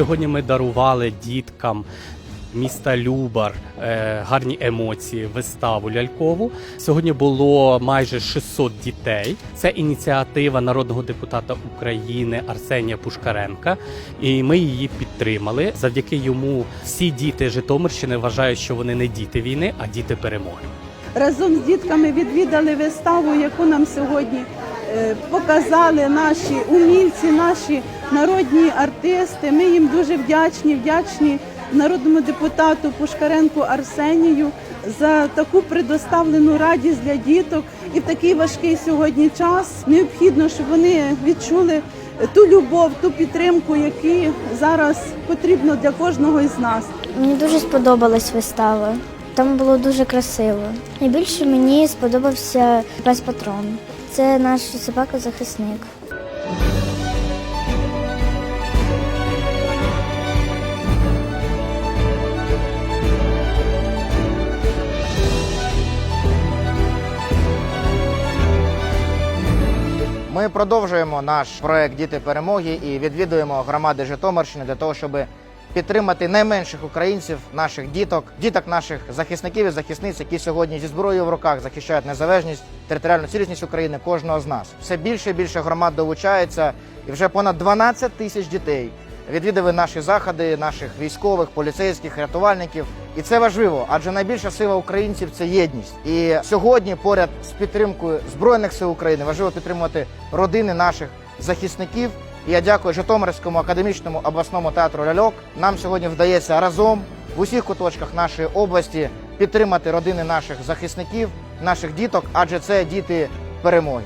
Сьогодні ми дарували діткам міста Любар е, гарні емоції, виставу лялькову. Сьогодні було майже 600 дітей. Це ініціатива народного депутата України Арсенія Пушкаренка, і ми її підтримали. Завдяки йому всі діти Житомирщини вважають, що вони не діти війни, а діти перемоги. разом з дітками відвідали виставу, яку нам сьогодні е, показали наші умільці, наші народні артисти. Ми їм дуже вдячні, вдячні народному депутату Пушкаренку Арсенію за таку предоставлену радість для діток. І в такий важкий сьогодні час необхідно, щоб вони відчули ту любов, ту підтримку, які зараз потрібно для кожного із нас. Мені дуже сподобалась вистава. Там було дуже красиво. Найбільше мені сподобався пес патрон. Це наш собака-захисник. Ми продовжуємо наш проект Діти перемоги і відвідуємо громади Житомирщини для того, щоб підтримати найменших українців, наших діток, діток наших захисників і захисниць, які сьогодні зі зброєю в руках захищають незалежність, територіальну цілісність України кожного з нас. Все більше і більше громад долучається, і вже понад 12 тисяч дітей відвідали наші заходи, наших військових, поліцейських, рятувальників. І це важливо, адже найбільша сила українців це єдність. І сьогодні, поряд з підтримкою збройних сил України, важливо підтримувати родини наших захисників. І я дякую Житомирському академічному обласному театру Ляльок. Нам сьогодні вдається разом в усіх куточках нашої області підтримати родини наших захисників, наших діток, адже це діти перемоги.